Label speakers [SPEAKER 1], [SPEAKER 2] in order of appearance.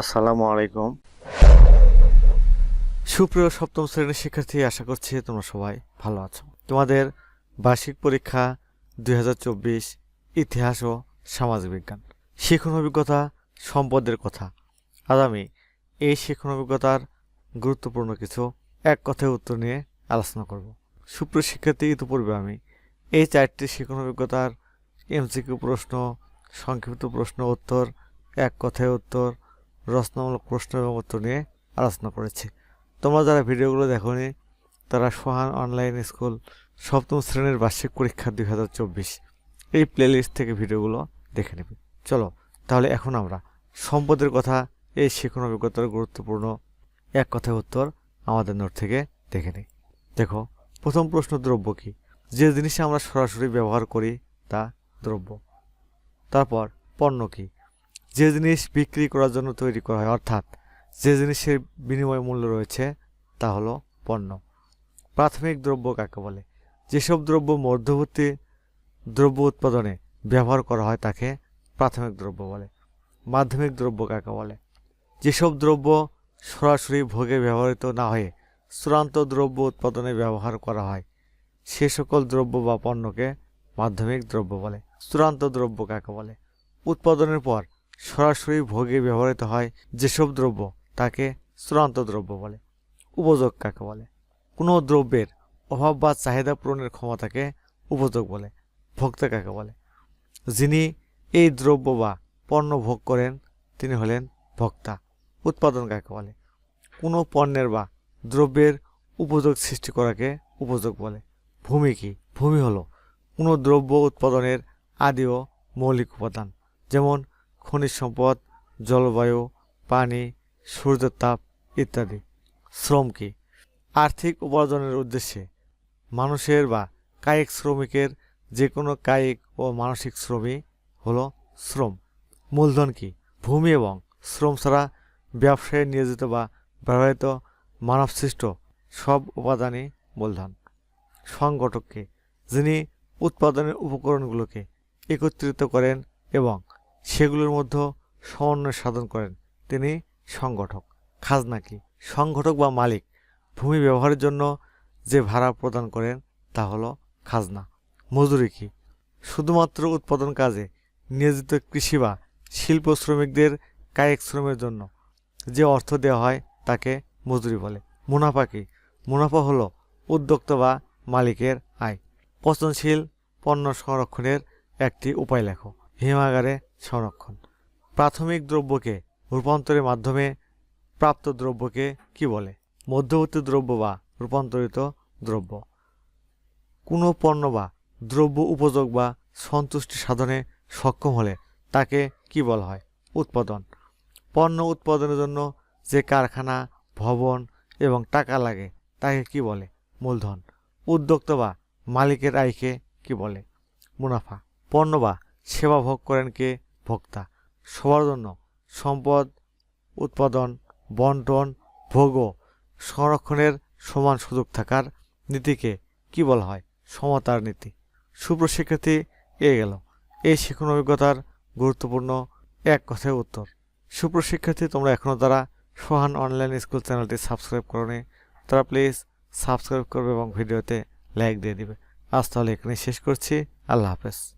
[SPEAKER 1] আসসালামু আলাইকুম। সুপ্রিয় সপ্তম শ্রেণির শিক্ষার্থী, আশা করছি তোমরা সবাই ভালো আছো। তোমাদের বার্ষিক পরীক্ষা দুই হাজার চব্বিশ, ইতিহাস ও সামাজিক বিজ্ঞান। শিক্ষণ অভিজ্ঞতা সম্পদের কথা। আজ আমি এই শিক্ষণ অভিজ্ঞতার গুরুত্বপূর্ণ কিছু এক কথায় উত্তর নিয়ে আলোচনা করব। সুপ্রিয় শিক্ষার্থী, ইতিপূর্বে আমি এই চারটি শিক্ষণ অভিজ্ঞতার এমসিকিউ প্রশ্ন, সংক্ষিপ্ত প্রশ্ন, উত্তর, এক কথায় উত্তর রচনামূলক প্রশ্ন এবং উত্তর নিয়ে আলোচনা করেছি। তোমরা যারা ভিডিওগুলো দেখোনি, তারা সোহান অনলাইন স্কুল সপ্তম শ্রেণির বার্ষিক পরীক্ষা দুই হাজার চব্বিশ এই প্লেলিস্ট থেকে ভিডিওগুলো দেখে নেবে। চলো, তাহলে এখন আমরা সম্পদের কথা, এই শিক্ষণ অভিজ্ঞতার গুরুত্বপূর্ণ এক কথায় উত্তর আমাদের নোট থেকে দেখে নিই। দেখো, প্রথম প্রশ্ন, দ্রব্য কি? যে জিনিসে আমরা সরাসরি ব্যবহার করি, তা দ্রব্য। তারপর, পণ্য কি? যে জিনিস বিক্রি করার জন্য তৈরি করা হয়, অর্থাৎ যে জিনিসের বিনিময় মূল্য রয়েছে তা হলো পণ্য। প্রাথমিক দ্রব্য কাকে বলে? যেসব দ্রব্য মধ্যবর্তী দ্রব্য উৎপাদনে ব্যবহার করা হয় তাকে প্রাথমিক দ্রব্য বলে। মাধ্যমিক দ্রব্য কাকে বলে? যেসব দ্রব্য সরাসরি ভোগে ব্যবহৃত না হয়ে চূড়ান্ত দ্রব্য উৎপাদনে ব্যবহার করা হয়, সে সকল দ্রব্য বা পণ্যকে মাধ্যমিক দ্রব্য বলে। চূড়ান্ত দ্রব্য কাকে বলে? উৎপাদনের পর সরাসরি ভোগে ব্যবহৃত হয় যেসব দ্রব্য তাকে চূড়ান্ত দ্রব্য বলে, উপযোগ কাকে বলে? কোনো দ্রব্যের অভাব বা চাহিদা পূরণের ক্ষমতাকে উপযোগ বলে, ভোক্তা কাকে বলে? যিনি এই দ্রব্য বা পণ্য ভোগ করেন, তিনি হলেন ভোক্তা। উৎপাদন কাকে বলে? কোনো পণ্যের বা দ্রব্যের উপযোগ সৃষ্টি করাকে উপযোগ বলে। ভূমি কি? ভূমি হলো কোনো দ্রব্য উৎপাদনের আদিও মৌলিক উপাদান, যেমন খনিজ সম্পদ, জলবায়ু, পানি সূর্যের তাপ ইত্যাদি। শ্রম কি? আর্থিক উপার্জনের উদ্দেশ্যে। মানুষের বা কায়িক শ্রমিকের যে কোনো কায়িক ও মানসিক শ্রমই হলো শ্রম। মূলধন কি? ভূমি এবং শ্রম ছাড়া ব্যবসায় নিয়োজিত বা ব্যবহৃত মানবসৃষ্ট সব উপাদানই মূলধন। সংগঠককে যিনি উৎপাদনের উপকরণগুলোকে একত্রিত করেন এবং সেগুলোর মধ্যে সমন্বয় সাধন করেন তিনি সংগঠক, খাজনা কি? সংগঠক বা মালিক, ভূমি ব্যবহারের জন্য যে ভাড়া প্রদান করেন তা হলো খাজনা। মজুরি কি? শুধুমাত্র উৎপাদন কাজে নিয়োজিত কৃষি বা শিল্প শ্রমিকদের কায়িক শ্রমের জন্য যে অর্থ দেওয়া হয় তাকে মজুরি বলে। মুনাফা কি? মুনাফা হলো উদ্যোক্তা বা মালিকের আয়। পচনশীল পণ্য সংরক্ষণের একটি উপায় লেখো। হিমাগারে সংরক্ষণ। প্রাথমিক দ্রব্যকে রূপান্তরের মাধ্যমে প্রাপ্ত দ্রব্যকে কি বলে? মধ্যবর্তী দ্রব্য বা রূপান্তরিত দ্রব্য। কোনো পণ্য বা দ্রব্য উপযোগ বা সন্তুষ্টি সাধনে সক্ষম হলে তাকে কি বলা হয়? উৎপাদন। পণ্য উৎপাদনের জন্য যে কারখানা, ভবন এবং টাকা লাগে, তাকে কি বলে? মূলধন। উদ্যোক্তা বা মালিকের আয়কে কি বলে? মুনাফা। পণ্য বা সেবা ভোগ করেন কে? ভোক্তা। সবার জন্য সম্পদ, উৎপাদন, বন্টন ভোগ সংরক্ষণের সমান সুযোগ থাকার নীতিকে কি বলা হয়? সমতার নীতি। সুপ্রশিক্ষার্থী এ গেল। এই শিক্ষণ অভিজ্ঞতার গুরুত্বপূর্ণ এক কথায় উত্তর। সুপ্রশিক্ষার্থী তোমরা এখনও তারা সোহান অনলাইন স্কুল চ্যানেলটি সাবস্ক্রাইব করনি, তারা প্লিজ সাবস্ক্রাইব করবে এবং ভিডিওতে লাইক দিয়ে দিবে। আজ তাহলে এখানে শেষ করছি। আল্লাহ হাফেজ।